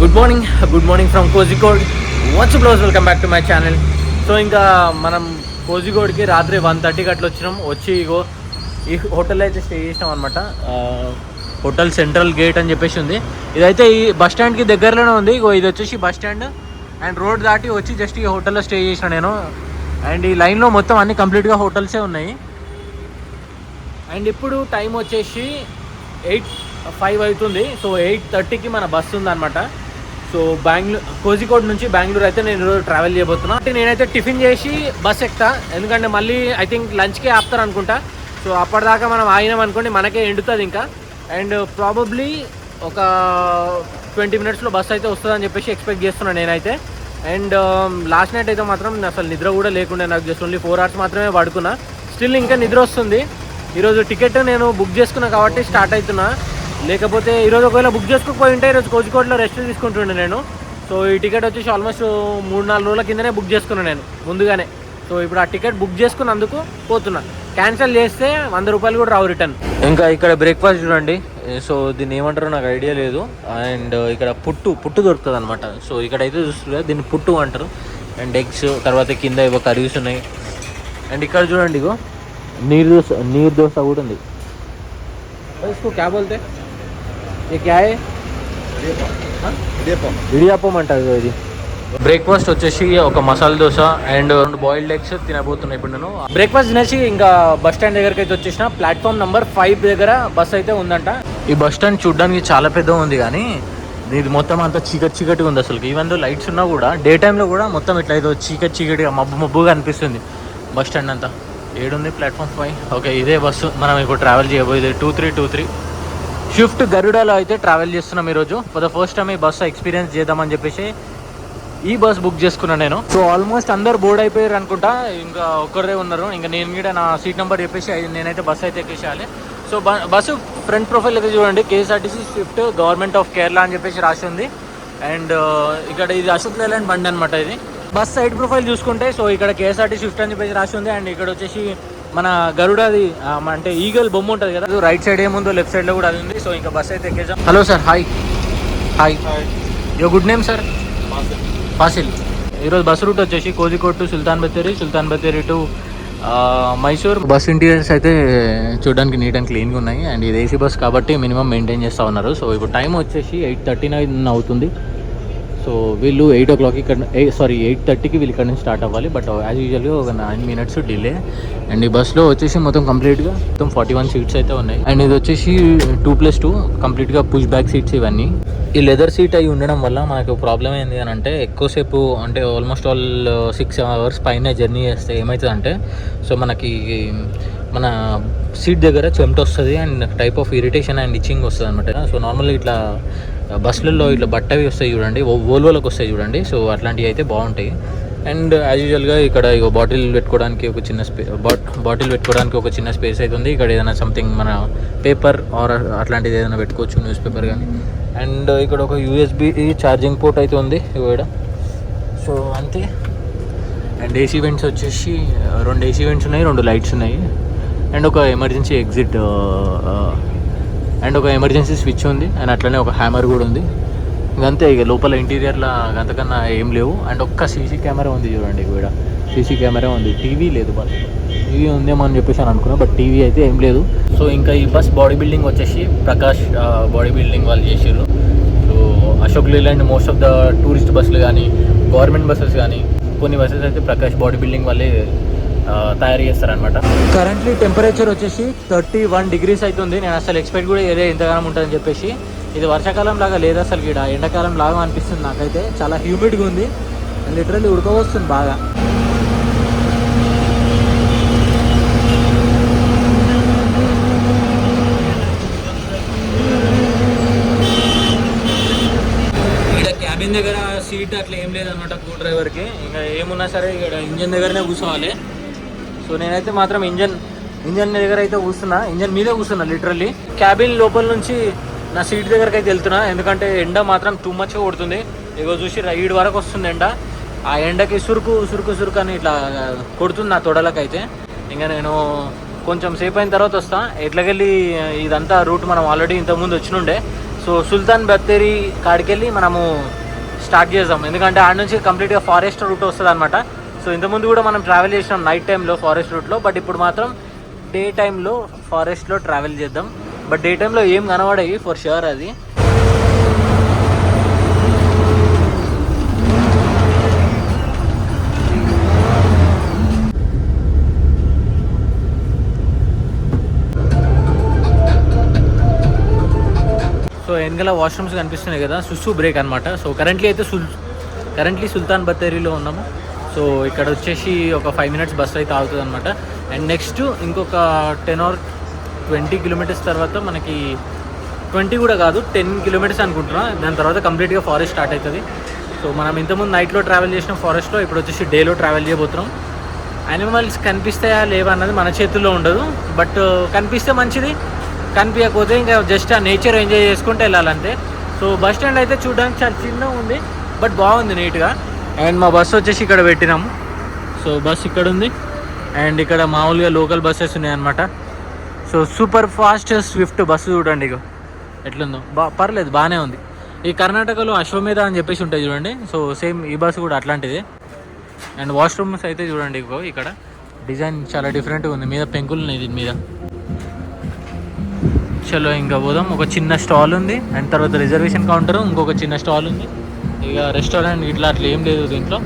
Good morning good morning from Kozhikode. What's blouse welcome back to my channel so ఇంకా మనం కోజికోడ్కి రాత్రి one థర్టీకి అట్లా వచ్చినాం. వచ్చి ఇగో ఈ హోటల్ అయితే స్టే చేసినాం అనమాట హోటల్ సెంట్రల్ గేట్ అని చెప్పేసి ఉంది. ఇదైతే ఈ బస్ స్టాండ్కి దగ్గరలోనే ఉంది. ఇగో ఇది వచ్చేసి బస్ స్టాండ్. అండ్ రోడ్ దాటి వచ్చి జస్ట్ ఈ హోటల్లో స్టే చేసిన నేను. అండ్ ఈ లైన్లో మొత్తం అన్ని కంప్లీట్గా హోటల్సే ఉన్నాయి. అండ్ ఇప్పుడు టైం వచ్చేసి ఎయిట్ ఫైవ్ అవుతుంది. సో ఎయిట్ థర్టీకి మన బస్సు ఉందన్నమాట. సో బెంగళూరు కోజికోడ్ నుంచి బెంగళూరు అయితే నేను ఈరోజు ట్రావెల్ చేయబోతున్నా. అంటే నేనైతే టిఫిన్ చేసి బస్ ఎక్కుతా. ఎందుకంటే మళ్ళీ ఐ థింక్ లంచ్కే ఆపుతారు అనుకుంటా. సో అప్పటిదాకా మనం ఆగినాం అనుకోండి మనకే ఎండుతుంది ఇంకా. అండ్ ప్రాబబ్లీ ఒక ట్వంటీ మినిట్స్లో బస్ అయితే వస్తుందని చెప్పేసి ఎక్స్పెక్ట్ చేస్తున్నాను నేనైతే. అండ్ లాస్ట్ నైట్ అయితే మాత్రం అసలు నిద్ర కూడా లేకుండా. నాకు జస్ట్ ఓన్లీ ఫోర్ అవర్స్ మాత్రమే పడుకున్నా. స్టిల్ ఇంకా నిద్ర వస్తుంది. ఈరోజు టికెట్ నేను బుక్ చేసుకున్నా కాబట్టి స్టార్ట్ అవుతున్నా. లేకపోతే ఈరోజు ఒకవేళ బుక్ చేసుకోకపోయి ఉంటే ఈరోజు కోజికోట్లో రెస్ట్ తీసుకుంటుండే నేను. సో ఈ టికెట్ వచ్చేసి ఆల్మోస్ట్ మూడు నాలుగు రోజుల కిందనే బుక్ చేసుకున్నాను నేను ముందుగానే. సో ఇప్పుడు ఆ టికెట్ బుక్ చేసుకున్నందుకు పోతున్నా. క్యాన్సిల్ చేస్తే వంద రూపాయలు కూడా రావు రిటర్న్ ఇంకా ఇక్కడ బ్రేక్ఫాస్ట్ చూడండి. సో దీన్ని ఏమంటారో నాకు ఐడియా లేదు. అండ్ ఇక్కడ పుట్టు పుట్టు దొరుకుతుంది అనమాట సో ఇక్కడ అయితే చూస్తుంది దీన్ని పుట్టు అంటారు. అండ్ ఎగ్స్ తర్వాత కింద ఇవో కర్రీస్ ఉన్నాయి. అండ్ ఇక్కడ చూడండి ఇగో నీరు దోశ నీరు దోశ కూడా ఉంది. క్యాబ్ వెళ్తే? ये क्या है ఇడియాపం అంటారు ఇది బ్రేక్ఫాస్ట్ వచ్చేసి ఒక మసాలా దోశ అండ్ రెండు బాయిల్డ్ ఎగ్స్ తినబోతున్నా ఇప్పుడు నేను బ్రేక్ఫాస్ట్ తినేసి ఇంకా బస్ స్టాండ్ దగ్గరికి అయితే వచ్చేసిన ప్లాట్ఫామ్ నెంబర్ ఫైవ్ దగ్గర బస్ అయితే ఉందంట ఈ బస్ స్టాండ్ చూడడానికి చాలా పెద్ద ఉంది కానీ ఇది మొత్తం అంతా చీకటి చీకటిగా ఉంది అసలు ఈవెన్ దో లైట్స్ ఉన్నా కూడా డే టైంలో కూడా మొత్తం ఇట్లా ఏదో చీకటి చీకటిగా మబ్బు మబ్బుగా అనిపిస్తుంది బస్ స్టాండ్ అంతా ఏడుంది ప్లాట్ఫామ్ ఫైవ్ ఓకే ఇదే బస్సు మనం ఇప్పుడు ట్రావెల్ చేయబోయేది two three two three shift గరుడాలో అయితే ట్రావెల్ చేస్తున్నాం ఈరోజు. ఫర్ ద ఫస్ట్ టైం ఈ బస్సు ఎక్స్పీరియన్స్ చేద్దామని చెప్పేసి ఈ బస్ బుక్ చేసుకున్నాను నేను. సో ఆల్మోస్ట్ అందరు బోర్డ్ అయిపోయారు అనుకుంటా. ఇంకా ఒక్కరే ఉన్నారు. ఇంకా నేను కూడా నా సీట్ నెంబర్ చెప్పేసి నేనైతే బస్సు అయితే ఎక్కేసేయాలి. సో బస్సు ఫ్రంట్ ప్రొఫైల్ అయితే చూడండి. KSRTC Swift government of Kerala అని చెప్పేసి రాసి ఉంది. అండ్ uh, ఇక్కడ ఇది అశోక్ లేలాండ్ బండి అనమాట ఇది. బస్ సైడ్ ప్రొఫైల్ చూసుకుంటే సో ఇక్కడ కేఎస్ఆర్టీ స్విఫ్ట్ అని చెప్పేసి రాసి ఉంది. అండ్ ఇక్కడ వచ్చేసి మన గరుడాది అంటే ఈగల్ బొమ్మ ఉంటుంది కదా. రైట్ సైడ్ ఏముందో లెఫ్ట్ సైడ్లో కూడా అది ఉంది. సో ఇంకా బస్ అయితే ఎక్కేసాం hello sir hi. Hi. Your good name sir Fasil. ఈరోజు బస్ రూట్ వచ్చేసి Kozhikode to Sultan Bathery Sultan Bathery to Mysore. Bus interiors అయితే చూడడానికి నీట్ అండ్ క్లీన్గా ఉన్నాయి. అండ్ ఇది ఏసీ బస్ కాబట్టి మినిమం మెయింటైన్ చేస్తూ ఉన్నారు. సో ఇప్పుడు టైం వచ్చేసి ఎయిట్ థర్టీ నైన్ అవుతుంది. సో వీళ్ళు ఎయిట్ ఓ క్లాక్ ఇక్కడ సారీ ఎయిట్ థర్టీకి వీళ్ళు ఇక్కడ నుంచి స్టార్ట్ అవ్వాలి. బట్ యాజ్ యూజువల్గా ఒక నైన్ మినిట్స్ డిలే అండ్ ఈ బస్లో వచ్చేసి మొత్తం కంప్లీట్గా మొత్తం ఫార్టీ వన్ సీట్స్ అయితే ఉన్నాయి. అండ్ ఇది వచ్చేసి టూ ప్లస్ టూ కంప్లీట్గా పుష్ బ్యాక్ సీట్స్ ఇవన్నీ. ఈ లెదర్ సీట్ అయి ఉండడం వల్ల మనకు ప్రాబ్లం ఏంది అని అంటే ఎక్కువసేపు అంటే ఆల్మోస్ట్ ఆల్ సిక్స్ అవర్స్ పైన జర్నీ చేస్తే ఏమవుతుందంటే సో మనకి మన సీట్ దగ్గర చెమట వస్తుంది and type of irritation and itching వస్తుంది అనమాట సో నార్మల్గా ఇట్లా Uh, బస్సులలో ఇట్లా బట్టవి వస్తాయి చూడండి. ఓ- ఓల్వోలకు వస్తాయి చూడండి. సో అట్లాంటివి అయితే బాగుంటాయి. అండ్ యాజ్ యూజువల్గా ఇక్కడ ఇక బాటిల్ పెట్టుకోవడానికి ఒక చిన్న స్పే బాటిల్ పెట్టుకోవడానికి ఒక చిన్న స్పేస్ అయితే ఉంది. ఇక్కడ ఏదైనా సంథింగ్ మన పేపర్ ఆర్ అట్లాంటిది ఏదైనా పెట్టుకోవచ్చు న్యూస్ పేపర్ కానీ అండ్ ఇక్కడ ఒక యూఎస్బి ఛార్జింగ్ పోర్ట్ అయితే ఉంది. ఇక్కడ. సో అంతే. అండ్ ఏసీ వెంట్స్ వచ్చేసి uh, రెండు ఏసీ వెంట్స్ ఉన్నాయి రెండు లైట్స్ ఉన్నాయి. అండ్ ఒక ఎమర్జెన్సీ ఎగ్జిట్ అండ్ ఒక ఎమర్జెన్సీ స్విచ్ ఉంది అండ్ అట్లనే ఒక హ్యామర్ కూడా ఉంది. ఇంకంతే ఇక లోపల ఇంటీరియర్లో అంతకన్నా ఏం లేవు. అండ్ ఒక్క సీసీ కెమెరా ఉంది చూడండి ఇక్కడ సీసీ కెమెరా ఉంది. టీవీ లేదు బస్. టీవీ ఉందేమో అని చెప్పేసి అని అనుకున్నా బట్ టీవీ అయితే ఏం లేదు. సో ఇంకా ఈ బస్ బాడీ బిల్డింగ్ వచ్చేసి ప్రకాష్ బాడీ బిల్డింగ్ వాళ్ళు చేసారు so Ashok Leyland most of the tourist బస్సులు కానీ గవర్నమెంట్ బస్సెస్ కానీ కొన్ని బస్సెస్ అయితే ప్రకాష్ బాడీ బిల్డింగ్ వాళ్ళే తయారు చేస్తారనమాట కరెంట్లీ టెంపరేచర్ వచ్చేసి థర్టీ వన్ డిగ్రీస్ అవుతుంది నేను అసలు ఎక్స్పెక్ట్ కూడా ఏదే ఇంతగానం ఉంటుందని చెప్పేసి. ఇది వర్షాకాలం లాగా లేదు అసలు ఇక్కడ ఎండాకాలం లాగా అనిపిస్తుంది నాకైతే. చాలా హ్యూమిడ్గా ఉంది. లిటరల్లీ ఉడకవస్తుంది బాగా. ఇక్కడ క్యాబిన్ దగ్గర సీట్ అట్లా ఏం లేదన్నమాట కూ. డ్రైవర్కి ఇంకా ఏమున్నా సరే ఇక్కడ ఇంజన్ దగ్గరనే కూర్చోవాలి. సో నేనైతే మాత్రం ఇంజన్ ఇంజన్ దగ్గర అయితే కూర్చున్నా. ఇంజన్ మీదే కూస్తున్నా లిటరల్లీ క్యాబిన్ లోపల నుంచి నా సీట్ దగ్గరకు అయితే వెళ్తున్నా. ఎందుకంటే ఎండ మాత్రం టూ మచ్గా కొడుతుంది. ఇగో చూసి ఈడు వరకు వస్తుంది ఎండ. ఆ ఎండకి సురుకు సురుకు సురుకు అని ఇట్లా కొడుతుంది నా తొడలకైతే. ఇంకా నేను కొంచెం సేపు అయిన తర్వాత వస్తా. ఎట్లకెళ్ళి ఇదంతా రూట్ మనం ఆల్రెడీ ఇంతకుముందు వచ్చినుండే. సో సో సుల్తాన్ బత్తేరి కాడికెళ్ళి మనము స్టార్ట్ చేద్దాం. ఎందుకంటే ఆడ నుంచి కంప్లీట్గా ఫారెస్ట్ రూట్ వస్తుంది అనమాట సో ఇంతకుముందు కూడా మనం ట్రావెల్ చేసినాం నైట్ టైంలో ఫారెస్ట్ రూట్లో బట్ ఇప్పుడు మాత్రం డే టైంలో ఫారెస్ట్లో ట్రావెల్ చేద్దాం. బట్ డే టైంలో ఏం కనబడేవి ఫర్ షూర్ అది. సో వెనకాల వాష్రూమ్స్ కనిపిస్తున్నాయి కదా సుసు బ్రేక్ అనమాట సో కరెంట్లీ అయితే సుల్ కరెంట్లీ సుల్తాన్ బത്തേరీలో ఉన్నాము. సో ఇక్కడ వచ్చేసి ఒక ఫైవ్ మినిట్స్ బస్సు అయితే ఆగుతుంది అనమాట అండ్ నెక్స్ట్ ఇంకొక టెన్ ఆర్ ట్వంటీ కిలోమీటర్స్ తర్వాత మనకి ట్వంటీ కూడా కాదు టెన్ కిలోమీటర్స్ అనుకుంటున్నా. దాని తర్వాత కంప్లీట్గా ఫారెస్ట్ స్టార్ట్ అవుతుంది. సో మనం ఇంతకుముందు నైట్లో ట్రావెల్ చేసిన ఫారెస్ట్లో ఇప్పుడు వచ్చేసి డేలో ట్రావెల్ చేయబోతున్నాం. యానిమల్స్ కనిపిస్తాయా లేవా అన్నది మన చేతుల్లో ఉండదు. బట్ కనిపిస్తే మంచిది. కనిపించకపోతే ఇంకా జస్ట్ ఆ నేచర్ ఎంజాయ్ చేసుకుంటూ వెళ్ళాలంతే. సో బస్ స్టాండ్ అయితే చూడడానికి చాలా చిన్నగా ఉంది. బట్ బాగుంది నీట్గా అండ్ మా బస్సు వచ్చేసి ఇక్కడ పెట్టినాము. సో బస్ ఇక్కడ ఉంది అండ్ ఇక్కడ మామూలుగా లోకల్ బస్సెస్ ఉన్నాయన్నమాట. So super fast swift bus చూడండి ఇక ఎట్లుందో. బా పర్లేదు బాగానే ఉంది. ఈ కర్ణాటకలో అశ్వమేధ అని చెప్పేసి ఉంటాయి చూడండి. సో సేమ్ ఈ బస్సు కూడా అట్లాంటిదే. అండ్ వాష్రూమ్స్ అయితే చూడండి ఇగో ఇక్కడ. డిజైన్ చాలా డిఫరెంట్గా ఉంది. మీద పెంకులు ఉన్నాయి దీని మీద. చలో ఇంకా పోదాం. ఒక చిన్న స్టాల్ ఉంది. అండ్ తర్వాత రిజర్వేషన్ కౌంటర్ ఇంకొక చిన్న స్టాల్ ఉంది. ఇక రెస్టారెంట్ ఇట్లా అట్లా ఏం లేదు దీంట్లో.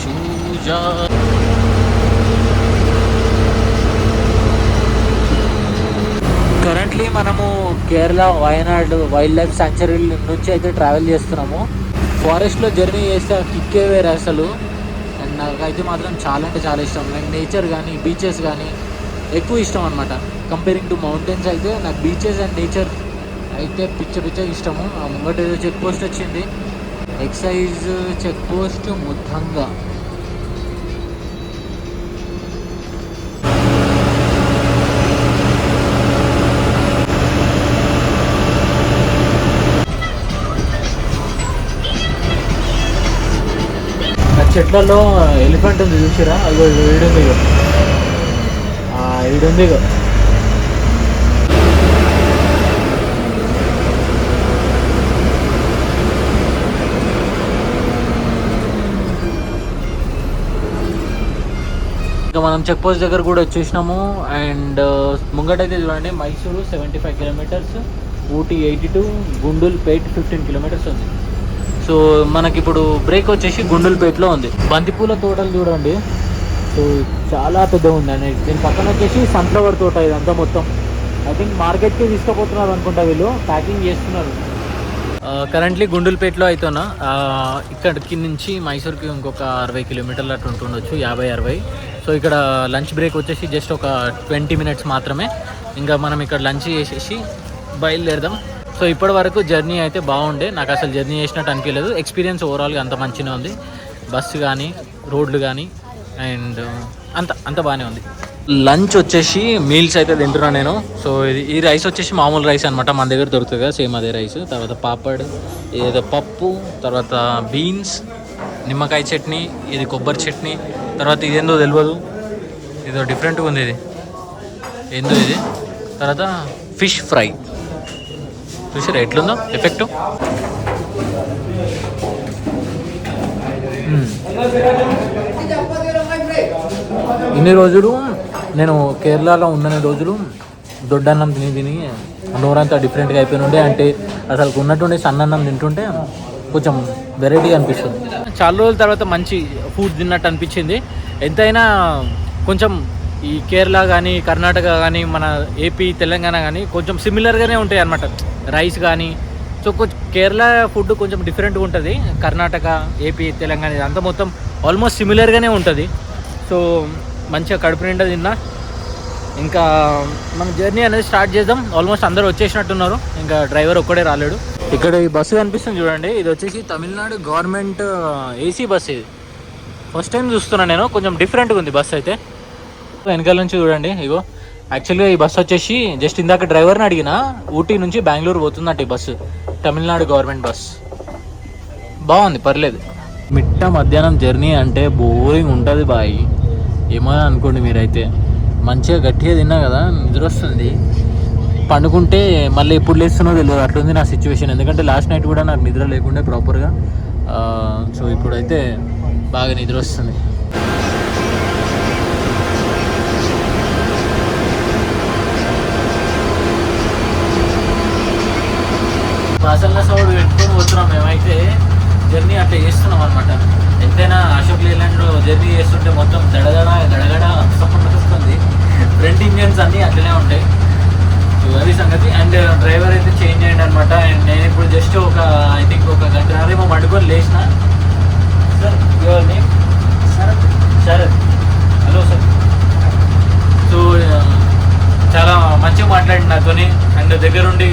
షూజా కరెంట్లీ మనము Kerala Wayanad wild life sanctuary నుంచి అయితే ట్రావెల్ చేస్తున్నాము. ఫారెస్ట్లో జర్నీ చేస్తే ఆ కిక్కే వేరే అసలు. అండ్ నాకైతే మాత్రం చాలా అంటే చాలా ఇష్టం. నాకు నేచర్ కానీ బీచెస్ కానీ ఎక్కువ ఇష్టం అనమాట కంపేరింగ్ టు మౌంటైన్స్ అయితే నాకు బీచెస్ అండ్ నేచర్ అయితే పిచ్చ పిచ్చ ఇష్టము. ఆ ముంగట ఏదో చెక్ పోస్ట్ వచ్చింది. ఎక్సైజ్ చెక్ పోస్ట్ ముద్దంగా. చెట్లలో ఎలిఫెంట్ ఉంది చూసిరా? అదిగో వీడియో మీరు ఈడుంది ఇగో ఇంకా మనం చెక్ పోస్ట్ దగ్గర కూడా వచ్చేసినాము. అండ్ ముంగటైతే చూడండి Mysore seventy five kilometres Ooty eighty two Gundlupet fifteen kilometres ఉంది. సో మనకి ఇప్పుడు బ్రేక్ వచ్చేసి గుండూల్పేట్లో ఉంది. బంతిపూల తోటలు చూడండి. సో చాలా పెద్ద ఉందండి దీని పక్కన వచ్చేసి సన్ఫ్లవర్ తోట ఇదంతా మొత్తం. ఐ థింక్ మార్కెట్కి తీసుకుపోతున్నారు అనుకుంటా వీళ్ళు. ప్యాకింగ్ చేస్తున్నారు. Uh, కరెంట్లీ గుండులపేటలో అయితేనా? Uh, ఇక్కడికి నుంచి మైసూర్కి ఇంకొక అరవై కిలోమీటర్లు అటు ఉంటుండొచ్చు యాభై అరవై. సో ఇక్కడ లంచ్ బ్రేక్ వచ్చేసి జస్ట్ ఒక ట్వంటీ మినిట్స్ మాత్రమే. ఇంకా మనం ఇక్కడ లంచ్ చేసేసి బయలుదేరదాం. సో ఇప్పటి వరకు జర్నీ అయితే బాగుండే. నాకు అసలు జర్నీ చేసినట్టు అనిపించలేదు. ఎక్స్పీరియన్స్ ఓవరాల్గా అంత మంచిగా ఉంది. బస్సు కానీ రోడ్లు కానీ అండ్ అంత అంత బాగానే ఉంది. లంచ్ వచ్చేసి మీల్స్ అయితే తింటున్నాను నేను. సో ఇది ఈ రైస్ వచ్చేసి మామూలు రైస్ అనమాట మన దగ్గర దొరుకుతుంది కదా సేమ్ అదే రైస్. తర్వాత పాపడ్ ఏదో పప్పు తర్వాత బీన్స్ నిమ్మకాయ చట్నీ ఇది కొబ్బరి చట్నీ. తర్వాత ఇదేందో తెలియదు ఇదో డిఫరెంట్గా ఉంది ఇది. ఏందో ఇది. తర్వాత ఫిష్ ఫ్రై. చూసారా ఎట్లుందో? ఎఫెక్ట్ ఇన్ని రోజులు నేను కేరళలో ఉన్నన్ని రోజులు దొడ్డన్నం తిని తిని నోరంతా డిఫరెంట్గా అయిపోయి ఉండే. అంటే అసలు ఉన్నటువంటి సన్నన్నం తింటుంటే కొంచెం వెరైటీ అనిపిస్తుంది. చాలా రోజుల తర్వాత మంచి ఫుడ్ తిన్నట్టు అనిపించింది. ఎంతైనా కొంచెం ఈ కేరళ కానీ కర్ణాటక కానీ మన ఏపీ తెలంగాణ కానీ కొంచెం సిమిలర్గానే ఉంటాయి అన్నమాట. రైస్ కానీ సో కొంచెం కేరళ ఫుడ్ కొంచెం డిఫరెంట్గా ఉంటుంది. కర్ణాటక ఏపీ తెలంగాణ అంతా మొత్తం ఆల్మోస్ట్ సిమిలర్గానే ఉంటుంది. సో మంచిగా కడుపు నిండా తిన్నా. ఇంకా మన జర్నీ అనేది స్టార్ట్ చేద్దాం. ఆల్మోస్ట్ అందరూ వచ్చేసినట్టున్నారు. ఇంకా డ్రైవర్ ఒక్కడే రాలేడు. ఇక్కడ ఈ బస్సు కనిపిస్తుంది చూడండి. ఇది వచ్చేసి తమిళనాడు గవర్నమెంట్ ఏసీ బస్ ఇది. ఫస్ట్ టైం చూస్తున్నాను నేను. కొంచెం డిఫరెంట్గా ఉంది బస్సు అయితే. వెనకాల నుంచి చూడండి. ఇగో యాక్చువల్గా ఈ బస్సు వచ్చేసి జస్ట్ ఇందాక డ్రైవర్ని అడిగిన ఊటీ నుంచి బెంగళూరు పోతుందంట ఈ బస్సు. Tamil Nadu government bus. బాగుంది పర్లేదు. మిట్ట మధ్యాహ్నం జర్నీ అంటే బోరింగ్ ఉంటుంది బాయ్. ఏమో అనుకోండి మీరైతే. మంచిగా గట్టిగా తిన్నా కదా నిద్ర వస్తుంది పండుకుంటే మళ్ళీ ఎప్పుడు లేస్తున్నో తెలియదు. అట్లుంది నా సిచ్యువేషన్ ఎందుకంటే లాస్ట్ నైట్ కూడా నాకు నిద్ర లేకుండే ప్రాపర్గా సో ఇప్పుడైతే బాగా నిద్ర వస్తుంది అసలు సౌడ్ పెట్టుకొని పోతున్నాం మేమైతే జర్నీ అట్లా చేస్తున్నాం అనమాట ఎంతైనా అశోక్ లేలాండ్లో జర్నీ చేస్తుంటే మొత్తం దడదడ గడగడ సపోర్ట్ వస్తుంది ఫ్రంట్ ఇంజన్స్ అన్నీ అట్లనే ఉంటాయి సో అది సంగతి అండ్ డ్రైవర్ అయితే చేంజ్ అయ్యండి అనమాట అండ్ నేను ఇప్పుడు జస్ట్ ఒక ఐ థింక్ ఒక గంటన్నరేమో పండుకొని లేచిన. Sir your name Sharath. Sharath. Hello sir so చాలా మంచిగా మాట్లాడి నాతోని. అండ్ దగ్గరుండి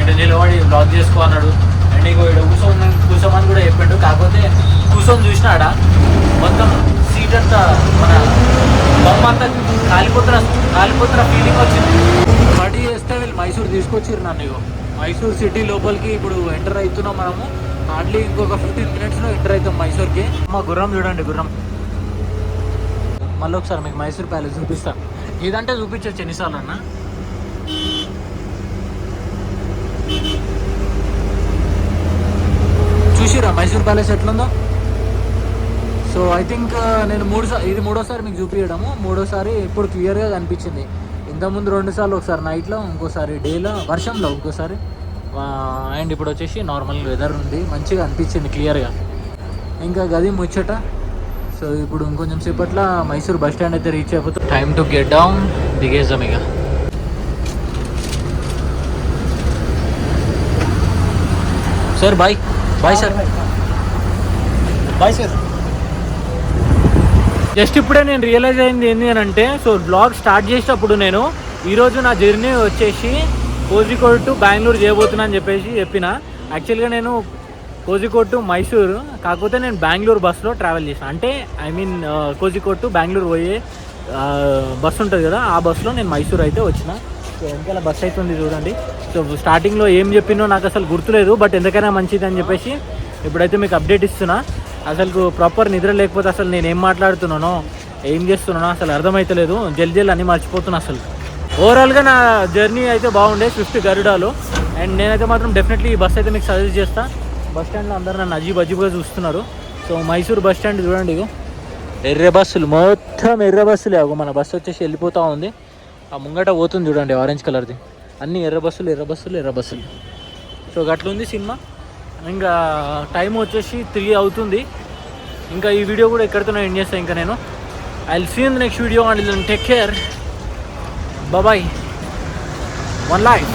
ఇక్కడ నిలబడి బ్లాగ్ చేసుకో అన్నాడు. అండ్ ఇంకో ఇక్కడ కూర్చొని కూర్చోమని కూడా చెప్పిండు. కాకపోతే కూర్చొని చూసినాడ? మొత్తం సీట్ అంతా మన బొమ్మ అంతా కాలిపోతున్న కాలిపోతున్న ఫీలింగ్ వచ్చింది. మైసూర్ తీసుకొచ్చిర్రు నన్ను ఇగో. మైసూర్ సిటీ లోపలికి ఇప్పుడు ఎంటర్ అవుతున్నాం మనము. హార్డ్లీ ఇంకొక ఫిఫ్టీన్ మినిట్స్లో ఎంటర్ అవుతాం మైసూర్కి. మా గుర్రం చూడండి గుర్రం. మళ్ళీ ఒకసారి మీకు మైసూర్ ప్యాలెస్ చూపిస్తా. ఇదంటే చూపించచ్చు ఎన్నిసార్లు అన్న. చూసిరా మైసూర్ ప్యాలెస్ ఎట్లుందో? సో ఐ థింక్ నేను మూడు సార్ ఇది మూడోసారి మీకు చూపించడము మూడోసారి ఇప్పుడు క్లియర్గా కనిపించింది. ఇంతకుముందు రెండుసార్లు ఒకసారి నైట్లో ఇంకోసారి డేలో వర్షంలో ఇంకోసారి. అండ్ ఇప్పుడు వచ్చేసి నార్మల్ వెదర్ ఉంది. మంచిగా అనిపించింది క్లియర్గా ఇంకా గది ముచ్చట. సో ఇప్పుడు ఇంకొంచెం సేపట్లో మైసూర్ బస్ స్టాండ్ అయితే రీచ్ అయిపోతుంది టైం టు గెట్ డౌన్ దిగేసాం ఇక. Sir bye bye sir bye sir just ఇప్పుడే నేను రియలైజ్ అయింది ఏంటి అని అంటే సో బ్లాగ్ స్టార్ట్ చేసేటప్పుడు నేను ఈరోజు నా జర్నీ వచ్చేసి కోజికోడ్ టు బెంగళూరు చేయబోతున్నా అని చెప్పేసి చెప్పిన. యాక్చువల్గా నేను కోజికోడ్ టు మైసూరు కాకపోతే నేను బెంగళూరు బస్సులో ట్రావెల్ చేసిన. అంటే I mean uh, Kozhikode to Bengaluru పోయే uh, బస్సు ఉంటుంది కదా ఆ బస్సులో నేను మైసూర్ అయితే వచ్చిన. సో వెనకాల బస్సు అయితే ఉంది చూడండి. సో స్టార్టింగ్లో ఏం చెప్పినో నాకు అసలు గుర్తులేదు బట్ ఎందుకైనా మంచిది అని చెప్పేసి ఇప్పుడైతే మీకు అప్డేట్ ఇస్తున్నా. అసలు ప్రాపర్ నిద్ర లేకపోతే అసలు నేను ఏం మాట్లాడుతున్నానో ఏం చేస్తున్నానో అసలు అర్థమవుతలేదు జల్ జల్ అని మర్చిపోతున్నా అసలు. ఓవరాల్గా నా జర్నీ అయితే బాగుండే స్విఫ్ట్ గరుడాలో. అండ్ నేనైతే మాత్రం డెఫినెట్లీ ఈ బస్ అయితే మీకు సజెస్ట్ చేస్తా. బస్ స్టాండ్లో అందరూ నన్ను అజీబ్ అజీబ్గా చూస్తున్నారు. సో మైసూర్ బస్ స్టాండ్ చూడండి ఇగో. ఎర్ర బస్సులు మొత్తం ఎర్ర బస్సులే. అగో మన బస్సు వచ్చేసి వెళ్ళిపోతూ ఉంది. ఆ ముంగట పోతుంది చూడండి ఆరెంజ్ కలర్ది అన్ని ఎర్ర బస్సులు ఎర్ర బస్సులు ఎర్ర బస్సులు. సో గట్లుంది సినిమా. ఇంకా టైం వచ్చేసి త్రీ అవుతుంది. ఇంకా ఈ వీడియో కూడా ఎక్కడితోనే ఎండ్ చేస్తాను ఇంకా నేను. I see in next video and take care bye bye one life